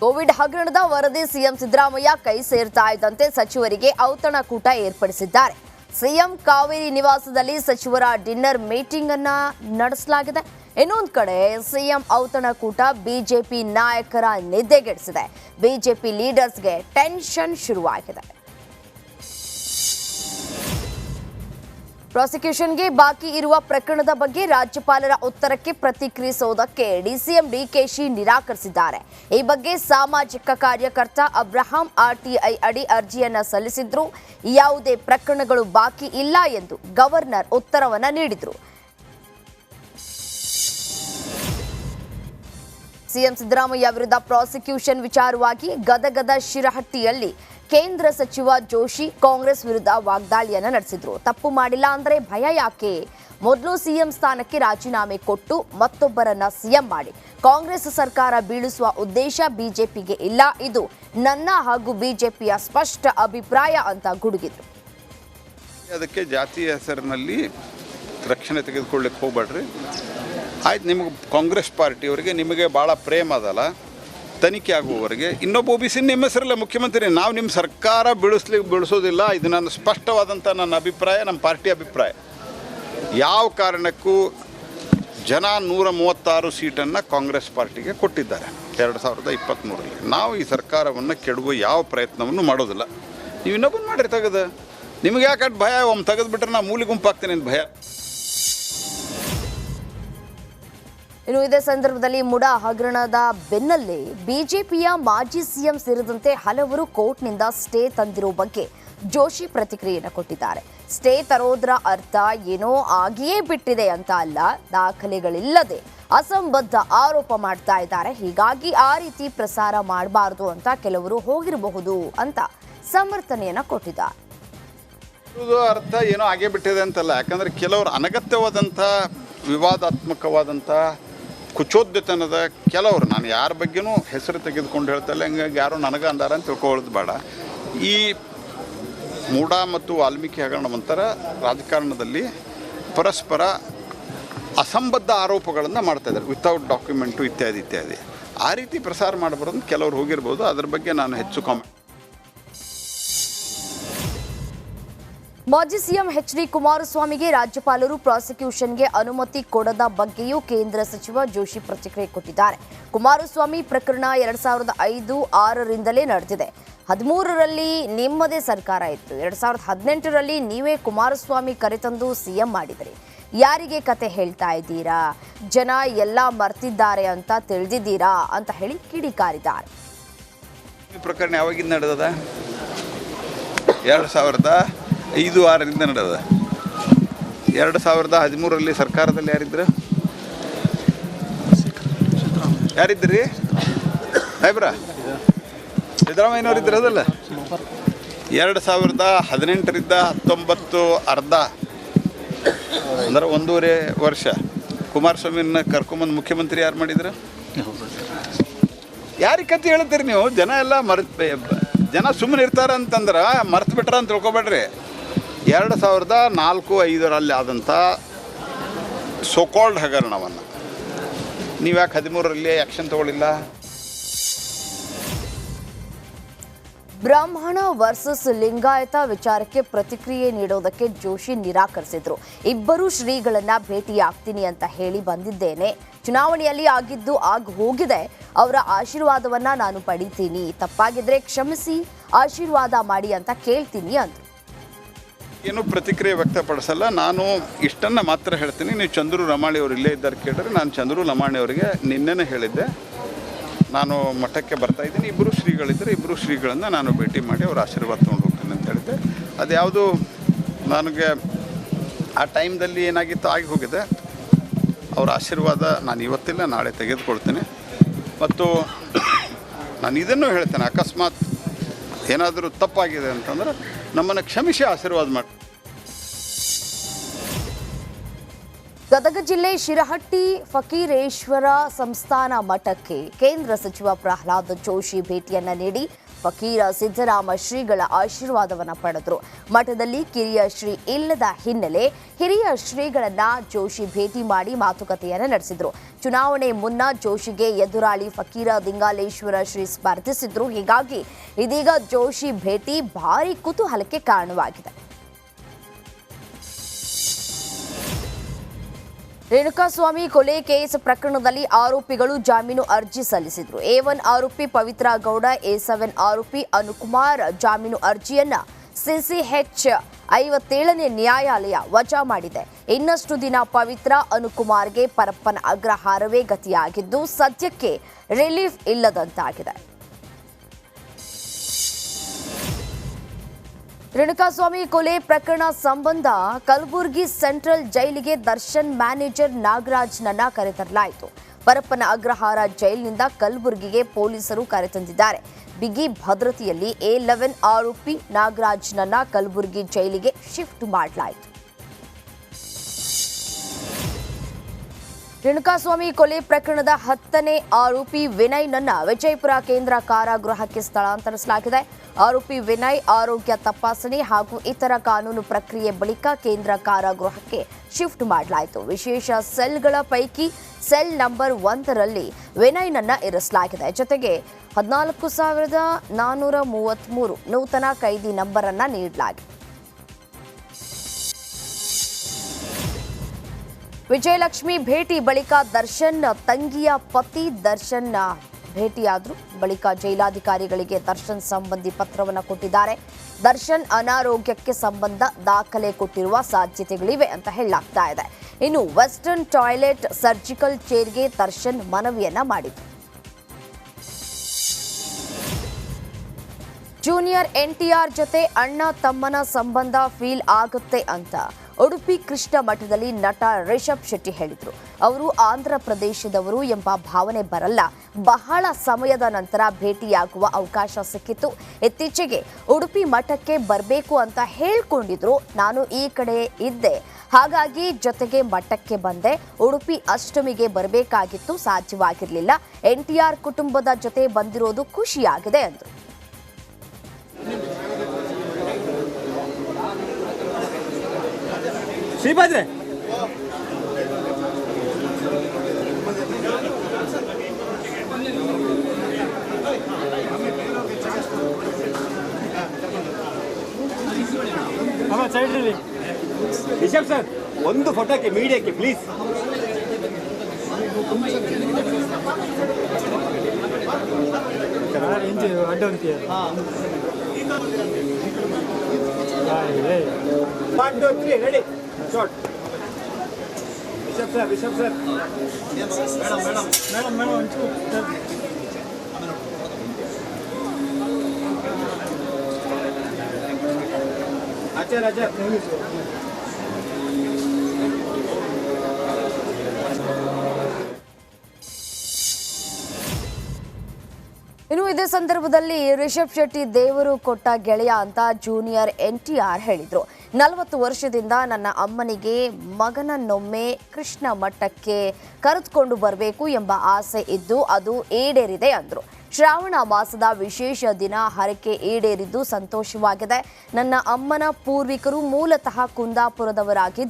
Covid ಹಗರಣದ ವರದಿ CM Siddaramaiah ಕೈ ಸೇರ್ತಾ ಇದ್ದಂತೆ ಸಚಿವರಿಗೆ ಔತಣಕೂಟ ಏರ್ಪಡಿಸಿದ್ದಾರೆ. ಸಿಎಂ ಕಾವೇರಿ ನಿವಾಸದಲ್ಲಿ ಸಚಿವರ ಡಿನ್ನರ್ ಮೀಟಿಂಗ್ ಅನ್ನ ನಡೆಸಲಾಗಿದೆ. ಇನ್ನೊಂದು ಕಡೆ ಸಿಎಂ ಔತಣಕೂಟ ಬಿಜೆಪಿ ನಾಯಕರ ನಿದ್ದೆಗೆಡಿಸಿದೆ. ಬಿಜೆಪಿ ಲೀಡರ್ಸ್ಗೆ ಟೆನ್ಷನ್ ಶುರುವಾಗಿದೆ. ಪ್ರಾಸಿಕ್ಯೂಷನ್ಗೆ ಬಾಕಿ ಇರುವ ಪ್ರಕರಣದ ಬಗ್ಗೆ ರಾಜ್ಯಪಾಲರ ಉತ್ತರಕ್ಕೆ ಪ್ರತಿಕ್ರಿಯಿಸುವುದಕ್ಕೆ ಡಿಸಿಎಂ ಡಿಕೆಶಿ ನಿರಾಕರಿಸಿದ್ದಾರೆ. ಈ ಬಗ್ಗೆ ಸಾಮಾಜಿಕ ಕಾರ್ಯಕರ್ತ ಅಬ್ರಹಾಂ ಆರ್ಟಿಐ ಅಡಿ ಅರ್ಜಿಯನ್ನ ಸಲ್ಲಿಸಿದ್ರು. ಯಾವುದೇ ಪ್ರಕರಣಗಳು ಬಾಕಿ ಇಲ್ಲ ಎಂದು ಗವರ್ನರ್ ಉತ್ತರವನ್ನು ನೀಡಿದರು. ಸಿಎಂ ಸಿದ್ದರಾಮಯ್ಯ ವಿರುದ್ಧ ಪ್ರಾಸಿಕ್ಯೂಷನ್ ವಿಚಾರವಾಗಿ ಗದಗದ ಶಿರಹಟ್ಟಿಯಲ್ಲಿ ಕೇಂದ್ರ ಸಚಿವ ಜೋಶಿ ಕಾಂಗ್ರೆಸ್ ವಿರುದ್ಧ ವಾಗ್ದಾಳಿಯನ್ನ ನಡೆಸಿದ್ರು. ತಪ್ಪು ಮಾಡಿಲ್ಲ ಅಂದ್ರೆ ಭಯ ಯಾಕೆ? ಮೊದಲು ಸಿಎಂ ಸ್ಥಾನಕ್ಕೆ ರಾಜೀನಾಮೆ ಕೊಟ್ಟು ಮತ್ತೊಬ್ಬರನ್ನ ಸಿಎಂ ಮಾಡಿ. ಕಾಂಗ್ರೆಸ್ ಸರ್ಕಾರ ಬೀಳಿಸುವ ಉದ್ದೇಶ ಬಿಜೆಪಿಗೆ ಇಲ್ಲ. ಇದು ನನ್ನ ಹಾಗೂ ಬಿಜೆಪಿಯ ಸ್ಪಷ್ಟ ಅಭಿಪ್ರಾಯ ಅಂತ ಗುಡುಗಿದ್ರು. ಅದಕ್ಕೆ ಜಾತಿ ಹೆಸರಿನಲ್ಲಿ ರಕ್ಷಣೆ ತೆಗೆದುಕೊಳ್ಳಿಕ್ಕೆ ಹೋಗ್ಬೇಡ್ರಿ. ಆಯ್ತು, ನಿಮಗೆ ಕಾಂಗ್ರೆಸ್ ಪಾರ್ಟಿಯವರಿಗೆ ನಿಮಗೆ ಭಾಳ ಪ್ರೇಮ ಅದಲ್ಲ. ತನಿಖೆ ಆಗುವವರೆಗೆ. ಇನ್ನೊಬ್ಬ ಒ ಬಿ ಸಿ ನಿಮ್ಮ ಹೆಸರಲ್ಲ ಮುಖ್ಯಮಂತ್ರಿ, ನಾವು ನಿಮ್ಮ ಸರ್ಕಾರ ಬೀಳಿಸ್ಲಿಕ್ಕೆ ಬೀಳಿಸೋದಿಲ್ಲ. ಇದು ನನ್ನ ಸ್ಪಷ್ಟವಾದಂಥ ನನ್ನ ಅಭಿಪ್ರಾಯ, ನಮ್ಮ ಪಾರ್ಟಿ ಅಭಿಪ್ರಾಯ. ಯಾವ ಕಾರಣಕ್ಕೂ ಜನ ನೂರ ಮೂವತ್ತಾರು ಸೀಟನ್ನು ಕಾಂಗ್ರೆಸ್ ಪಾರ್ಟಿಗೆ ಕೊಟ್ಟಿದ್ದಾರೆ. ಎರಡು ಸಾವಿರದ ಇಪ್ಪತ್ತ್ಮೂರರಲ್ಲಿ ನಾವು ಈ ಸರ್ಕಾರವನ್ನು ಕೆಡುವ ಯಾವ ಪ್ರಯತ್ನವನ್ನು ಮಾಡೋದಿಲ್ಲ. ನೀವು ಇನ್ನೊಬ್ಬನ ಮಾಡಿರಿ ತೆಗೆದು ನಿಮ್ಗೆ ಯಾಕೆ ಭಯ? ಒಮ್ಮೆ ತೆಗೆದುಬಿಟ್ರೆ ನಾನು ಮೂಲಿ ಗುಂಪಾಗ್ತೀನಿ ಅಂತ ಭಯ. ಇನ್ನು ಇದೇ ಸಂದರ್ಭದಲ್ಲಿ ಮುಡಾ ಹಗರಣದ ಬೆನ್ನಲ್ಲೇ ಬಿಜೆಪಿಯ ಮಾಜಿ ಸಿಎಂ ಸೇರಿದಂತೆ ಹಲವರು ಕೋರ್ಟ್ನಿಂದ ಸ್ಟೇ ತಂದಿರೋ ಬಗ್ಗೆ ಜೋಶಿ ಪ್ರತಿಕ್ರಿಯೆಯನ್ನು ಕೊಟ್ಟಿದ್ದಾರೆ. ಸ್ಟೇ ತರೋದ್ರ ಅರ್ಥ ಏನೋ ಆಗಿಯೇ ಬಿಟ್ಟಿದೆ ಅಂತ ಅಲ್ಲ, ದಾಖಲೆಗಳಿಲ್ಲದೆ ಅಸಂಬದ್ಧ ಆರೋಪ ಮಾಡ್ತಾ ಇದ್ದಾರೆ. ಹೀಗಾಗಿ ಆ ರೀತಿ ಪ್ರಸಾರ ಮಾಡಬಾರದು ಅಂತ ಕೆಲವರು ಹೋಗಿರಬಹುದು ಅಂತ ಸಮರ್ಥನೆಯನ್ನ ಕೊಟ್ಟಿದ್ದಾರೆ. ಅರ್ಥ ಏನೋ ಆಗೇ ಬಿಟ್ಟಿದೆ ಅಂತಲ್ಲ. ಯಾಕಂದ್ರೆ ಕೆಲವರು ಅನಗತ್ಯವಾದಂಥ, ವಿವಾದಾತ್ಮಕವಾದಂಥ ಕುಚೋದ್ಯತನದ ಕೆಲವರು, ನಾನು ಯಾರ ಬಗ್ಗೆನೂ ಹೆಸರು ತೆಗೆದುಕೊಂಡು ಹೇಳ್ತಲ್ಲ ಹಂಗಾಗಿ ಯಾರು ನನಗೆ ಅಂದಾರ ಅಂತ ತಿಳ್ಕೊಳ್ಳೋದು ಬೇಡ. ಈ ಮೂಢ ಮತ್ತು ವಾಲ್ಮೀಕಿ ಹಗರಣ ಒಂಥರ ರಾಜಕಾರಣದಲ್ಲಿ ಪರಸ್ಪರ ಅಸಂಬದ್ಧ ಆರೋಪಗಳನ್ನು ಮಾಡ್ತಾ ಇದ್ದಾರೆ ವಿತೌಟ್ ಡಾಕ್ಯುಮೆಂಟು ಇತ್ಯಾದಿ ಇತ್ಯಾದಿ. ಆ ರೀತಿ ಪ್ರಸಾರ ಮಾಡಬಾರ್ದು ಕೆಲವರು ಹೋಗಿರ್ಬೋದು, ಅದ್ರ ಬಗ್ಗೆ ನಾನು ಹೆಚ್ಚು ಕಾಮೆಂಟ್ ಮಾಜಿ ಸಿಎಂ ಎಚ್ ಡಿ ಕುಮಾರಸ್ವಾಮಿಗೆ ರಾಜ್ಯಪಾಲರು ಪ್ರಾಸಿಕ್ಯೂಷನ್ಗೆ ಅನುಮತಿ ಕೊಡದ ಬಗ್ಗೆಯೂ ಕೇಂದ್ರ ಸಚಿವ ಜೋಶಿ ಪ್ರತಿಕ್ರಿಯೆ ಕೊಟ್ಟಿದ್ದಾರೆ. ಕುಮಾರಸ್ವಾಮಿ ಪ್ರಕರಣ ಎರಡ್ ಸಾವಿರದ ಐದು ಆರರಿಂದಲೇ ನಡೆದಿದೆ. ಹದಿಮೂರರಲ್ಲಿ ನಿಮ್ಮದೇ ಸರ್ಕಾರ ಇತ್ತು. ಎರಡ್ ಸಾವಿರದ ಹದಿನೆಂಟರಲ್ಲಿ ನೀವೇ ಕುಮಾರಸ್ವಾಮಿ ಕರೆತಂದು ಸಿಎಂ ಮಾಡಿದ್ರಿ. ಯಾರಿಗೆ ಕತೆ ಹೇಳ್ತಾ ಇದ್ದೀರಾ? ಜನ ಎಲ್ಲ ಮರ್ತಿದ್ದಾರೆ ಅಂತ ತಿಳಿದಿದ್ದೀರಾ? ಅಂತ ಹೇಳಿ ಕಿಡಿಕಾರಿದ್ದಾರೆ. ಪ್ರಕರಣ ಯಾವಾಗಿಂದ ನಡೆದದ? ಎರಡು ಸಾವಿರದ ಐದು ಆರರಿಂದ ನಡೆದ. ಎರಡು ಸಾವಿರದ ಹದಿಮೂರರಲ್ಲಿ ಸರ್ಕಾರದಲ್ಲಿ ಯಾರಿದ್ರು? ಯಾರಿದ್ರಿ ಸಾಹೇಬ್ರ ಸಿದ್ದರಾಮಯ್ಯನವ್ರು ಇದ್ರು ಅದಲ್ಲ? ಎರಡು ಸಾವಿರದ ಹದಿನೆಂಟರಿಂದ ಹತ್ತೊಂಬತ್ತು ಅರ್ಧ, ಅಂದ್ರೆ ಒಂದೂವರೆ ವರ್ಷ. ಕುಮಾರಸ್ವಾಮಿನ ಕರ್ಕೊಂಬಂದು ಮುಖ್ಯಮಂತ್ರಿ ಯಾರು ಮಾಡಿದ್ರು? ಯಾರಿಗೆ ಕತೆ ಹೇಳ್ತೀರಿ ನೀವು? ಜನ ಎಲ್ಲ ಮರೆತು ಜನ ಸುಮ್ಮನೆ ಇರ್ತಾರ ಅಂತಂದ್ರೆ ಮರ್ತು ಬಿಟ್ರ ಅಂತ ತಿಳ್ಕೊಬೇಡ್ರಿ. ಎರಡು ಸಾವಿರದ ನಾಲ್ಕು ಐದರಲ್ಲಿ ಆದಂಥ ಸೊಕಾಲ್ಡ್ ಹಗರಣವನ್ನು. ನೀವು ಯಾಕೆ ಹದಿಮೂರರಲ್ಲಿ ಆ್ಯಕ್ಷನ್ ತಗೊಳ್ಳಿಲ್ಲ? ಬ್ರಾಹ್ಮಣ ವರ್ಸಸ್ ಲಿಂಗಾಯತ ವಿಚಾರಕ್ಕೆ ಪ್ರತಿಕ್ರಿಯೆ ನೀಡೋದಕ್ಕೆ ಜೋಶಿ ನಿರಾಕರಿಸಿದ್ರು. ಇಬ್ಬರು ಶ್ರೀಗಳನ್ನ ಭೇಟಿಯಾಗ್ತೀನಿ ಅಂತ ಹೇಳಿ ಬಂದಿದ್ದೇನೆ. ಚುನಾವಣೆಯಲ್ಲಿ ಆಗಿದ್ದು ಆಗ ಹೋಗಿದೆ. ಅವರ ಆಶೀರ್ವಾದವನ್ನ ನಾನು ಪಡಿತೀನಿ. ತಪ್ಪಾಗಿದ್ರೆ ಕ್ಷಮಿಸಿ, ಆಶೀರ್ವಾದ ಮಾಡಿ ಅಂತ ಕೇಳ್ತೀನಿ ಅಂದ್ರು. ಏನು ಪ್ರತಿಕ್ರಿಯೆ ವ್ಯಕ್ತಪಡಿಸಲ್ಲ. ನಾನು ಇಷ್ಟನ್ನು ಮಾತ್ರ ಹೇಳ್ತೀನಿ. ನೀವು ಚಂದ್ರು ರಮಾಣಿ ಅವರು ಇಲ್ಲೇ ಇದ್ದಾರೆ ಕೇಳಿದ್ರೆ ನಾನು ಚಂದ್ರು ರಮಾಣಿ ಅವರಿಗೆ ನಿನ್ನೆನೇ ಹೇಳಿದ್ದೆ. ನಾನು ಮಠಕ್ಕೆ ಬರ್ತಾ ಇದ್ದೀನಿ. ಇಬ್ಬರು ಶ್ರೀಗಳಿದ್ದರೆ. ಇಬ್ಬರು ಶ್ರೀಗಳನ್ನು ನಾನು ಭೇಟಿ ಮಾಡಿ ಅವ್ರ ಆಶೀರ್ವಾದ ತೊಗೊಂಡು ಅಂತ ಹೇಳಿದ್ದೆ. ಅದು ಯಾವುದು ನನಗೆ ಆ ಟೈಮ್ದಲ್ಲಿ ಏನಾಗಿತ್ತು ಆಗಿ ಹೋಗಿದೆ. ಅವರ ಆಶೀರ್ವಾದ ನಾನು ಇವತ್ತಿಲ್ಲ, ನಾಳೆ ತೆಗೆದುಕೊಳ್ತೇನೆ. ಮತ್ತು ನಾನು ಇದನ್ನು ಹೇಳ್ತೇನೆ. ಅಕಸ್ಮಾತ್ ಏನಾದರೂ ತಪ್ಪಾಗಿದೆ ಅಂತಂದ್ರೆ ನಮ್ಮನ್ನು ಕ್ಷಮಿಸಿ ಆಶೀರ್ವಾದ ಮಾಡಿ. ಗದಗ ಜಿಲ್ಲೆ ಶಿರಹಟ್ಟಿ ಫಕೀರೇಶ್ವರ ಸಂಸ್ಥಾನ ಮಠಕ್ಕೆ ಕೇಂದ್ರ ಸಚಿವ ಪ್ರಹ್ಲಾದ್ ಜೋಶಿ ಭೇಟಿಯನ್ನ ನೀಡಿ ಫಕೀರ ಸಿದ್ದರಾಮ ಶ್ರೀಗಳ ಆಶೀರ್ವಾದವನ್ನು ಪಡೆದರು. ಮಠದಲ್ಲಿ ಕಿರಿಯ ಶ್ರೀ ಇಲ್ಲದ ಹಿನ್ನೆಲೆ ಹಿರಿಯ ಶ್ರೀಗಳನ್ನ ಜೋಶಿ ಭೇಟಿ ಮಾಡಿ ಮಾತುಕತೆಯನ್ನು ನಡೆಸಿದ್ರು. ಚುನಾವಣೆ ಮುನ್ನ ಜೋಶಿಗೆ ಎದುರಾಳಿ ಫಕೀರ ದಿಂಗಾಲೇಶ್ವರ ಶ್ರೀ ಸ್ಪರ್ಧಿಸಿದ್ರು. ಹೀಗಾಗಿ ಇದೀಗ ಜೋಶಿ ಭೇಟಿ ಭಾರಿ ಕುತೂಹಲಕ್ಕೆ ಕಾರಣವಾಗಿದೆ. ರೇಣುಕಾಸ್ವಾಮಿ ಕೊಲೆ ಕೇಸ್ ಪ್ರಕರಣದಲ್ಲಿ ಆರೋಪಿಗಳು ಜಾಮೀನು ಅರ್ಜಿ ಸಲ್ಲಿಸಿದರು. ಎ ಒನ್ ಆರೋಪಿ ಪವಿತ್ರ ಗೌಡ, ಎ ಸೆವೆನ್ ಆರೋಪಿ ಅನುಕುಮಾರ್ ಜಾಮೀನು ಅರ್ಜಿಯನ್ನ ಸಿಸಿಎಚ್ ಐವತ್ತೇಳನೇ ನ್ಯಾಯಾಲಯ ವಜಾ ಮಾಡಿದೆ. ಇನ್ನಷ್ಟು ದಿನ ಪವಿತ್ರ ಅನುಕುಮಾರ್ಗೆ ಪರಪ್ಪನ ಅಗ್ರಹಾರವೇ ಗತಿಯಾಗಿದ್ದು ಸದ್ಯಕ್ಕೆ ರಿಲೀಫ್ ಇಲ್ಲದಂತಾಗಿದೆ. ರೇಣುಕಾಸ್ವಾಮಿ ಕೊಲೆ ಪ್ರಕರಣ ಸಂಬಂಧ ಕಲಬುರಗಿ ಸೆಂಟ್ರಲ್ ಜೈಲಿಗೆ ದರ್ಶನ್ ಮ್ಯಾನೇಜರ್ ನಾಗರಾಜ್ನನ್ನ ಕರೆತರಲಾಯಿತು ಪರಪ್ಪನ ಅಗ್ರಹಾರ ಜೈಲಿನಿಂದ ಕಲಬುರಗಿಗೆ ಪೊಲೀಸರು ಕರೆತಂದಿದ್ದಾರೆ ಬಿಗಿ ಭದ್ರತೆಯಲ್ಲಿ ಎ ಲೆವೆನ್ ಆರೋಪಿ ನಾಗರಾಜ್ನನ್ನ ಕಲಬುರಗಿ ಜೈಲಿಗೆ ಶಿಫ್ಟ್ ಮಾಡಲಾಯಿತು. ರೇಣುಕಾಸ್ವಾಮಿ ಕೊಲೆ ಪ್ರಕರಣದ ಹತ್ತನೇ ಆರೋಪಿ ವಿನಯ್ನನ್ನ ವಿಜಯಪುರ ಕೇಂದ್ರ ಕಾರಾಗೃಹಕ್ಕೆ ಸ್ಥಳಾಂತರಿಸಲಾಗಿದೆ. ಆರೋಪಿ ವಿನಯ್ ಆರೋಗ್ಯ ತಪಾಸಣೆ ಹಾಗೂ ಇತರ ಕಾನೂನು ಪ್ರಕ್ರಿಯೆ ಬಳಿಕ ಕೇಂದ್ರ ಕಾರಾಗೃಹಕ್ಕೆ ಶಿಫ್ಟ್ ಮಾಡಲಾಯಿತು. ವಿಶೇಷ ಸೆಲ್ಗಳ ಪೈಕಿ ಸೆಲ್ ನಂಬರ್ ಒಂದರಲ್ಲಿ ವಿನಯ್ನನ್ನ ಇರಿಸಲಾಗಿದೆ. ಜೊತೆಗೆ ಹದಿನಾಲ್ಕು ಸಾವಿರದ ನಾನ್ನೂರ ಮೂವತ್ತ್ಮೂರು ನೂತನ ಕೈದಿ ನಂಬರ್ ನೀಡಲಾಗಿದೆ. ವಿಜಯಲಕ್ಷ್ಮಿ ಭೇಟಿ ಬಳಿಕ ದರ್ಶನ್ ತಂಗಿಯ ಪತಿ ದರ್ಶನ್ ಭೇಟಿಯಾದ್ರು, ಬಳಿಕ ಜೈಲಾಧಿಕಾರಿಗಳಿಗೆ ದರ್ಶನ್ ಸಂಬಂಧಿ ಪತ್ರವನ್ನು ಕೊಟ್ಟಿದ್ದಾರೆ. ದರ್ಶನ್ ಅನಾರೋಗ್ಯಕ್ಕೆ ಸಂಬಂಧ ದಾಖಲೆ ಕೊಟ್ಟಿರುವ ಸಾಧ್ಯತೆಗಳಿವೆ ಅಂತ ಹೇಳಲಾಗ್ತಾ ಇದೆ. ಇನ್ನು ವೆಸ್ಟರ್ನ್ ಟಾಯ್ಲೆಟ್ ಸರ್ಜಿಕಲ್ ಚೇರ್ಗೆ ದರ್ಶನ್ ಮನವಿಯನ್ನ ಮಾಡಿದ್ರು. ಜೂನಿಯರ್ ಎನ್ಟಿಆರ್ ಜೊತೆ ಅಣ್ಣ ತಮ್ಮನ ಸಂಬಂಧ ಫೀಲ್ ಆಗುತ್ತೆ ಅಂತ ಉಡುಪಿ ಕೃಷ್ಣ ಮಠದಲ್ಲಿ ನಟ ರಿಷಬ್ ಶೆಟ್ಟಿ ಹೇಳಿದರು. ಅವರು ಆಂಧ್ರ ಪ್ರದೇಶದವರು ಎಂಬ ಭಾವನೆ ಬರಲ್ಲ. ಬಹಳ ಸಮಯದ ನಂತರ ಭೇಟಿಯಾಗುವ ಅವಕಾಶ ಸಿಕ್ಕಿತ್ತು ಇತ್ತೀಚೆಗೆ ಉಡುಪಿ ಮಠಕ್ಕೆ ಬರಬೇಕು ಅಂತ ಹೇಳ್ಕೊಂಡಿದ್ರು. ನಾನು ಈ ಕಡೆ ಇದ್ದೆ. ಹಾಗಾಗಿ ಜೊತೆಗೆ ಮಠಕ್ಕೆ ಬಂದೆ. ಉಡುಪಿ ಅಷ್ಟಮಿಗೆ ಬರಬೇಕಾಗಿತ್ತು. ಸಾಧ್ಯವಾಗಿರಲಿಲ್ಲ. ಎನ್ಟಿಆರ್ ಕುಟುಂಬದ ಜೊತೆ ಬಂದಿರೋದು ಖುಷಿಯಾಗಿದೆ ಅಂದರು. ಶ್ರೀಪಾದ್ರೆ ಅಮ್ಮ ಸೈಡ್ ಇರಲಿ ರಿಷಬ್ ಸರ್ ಒಂದು ಫೋಟೋಕ್ಕೆ ಮೀಡಿಯಾಕ್ಕೆ ಪ್ಲೀಸ್ ಅಡ್ಡ ಅಂತೀಯ ready short Rishab sir Rishab sir madam madam madam madam ಒಂಚೂರು ಆಚಾರ್ ಆಚಾರ ಇನ್ನು ಇದೇ ಸಂದರ್ಭದಲ್ಲಿ ರಿಷಬ್ ಶೆಟ್ಟಿ ದೇವರು ಕೊಟ್ಟ ಗೆಳೆಯ ಅಂತ ಜೂನಿಯರ್ ಎನ್ ಟಿ ಆರ್ ಹೇಳಿದ್ರು. ನಲವತ್ತು ವರ್ಷದಿಂದ ನನ್ನ ಅಮ್ಮನಿಗೆ ಮಗನನ್ನೊಮ್ಮೆ ಕೃಷ್ಣ ಮಠಕ್ಕೆ ಕರೆದುಕೊಂಡು ಬರಬೇಕು ಎಂಬ ಆಸೆ ಇದ್ದು ಅದು ಈಡೇರಿದೆ ಅಂದರು. ಶ್ರಾವಣ ಮಾಸದ ವಿಶೇಷ ದಿನ ಹರಕೆ ಈಡೇರಿದ್ದು ಸಂತೋಷವಾಗಿದೆ. ನನ್ನ ಅಮ್ಮನ ಪೂರ್ವಿಕರು ಮೂಲತಃ ಕುಂದಾಪುರದವರಾಗಿದ್ದು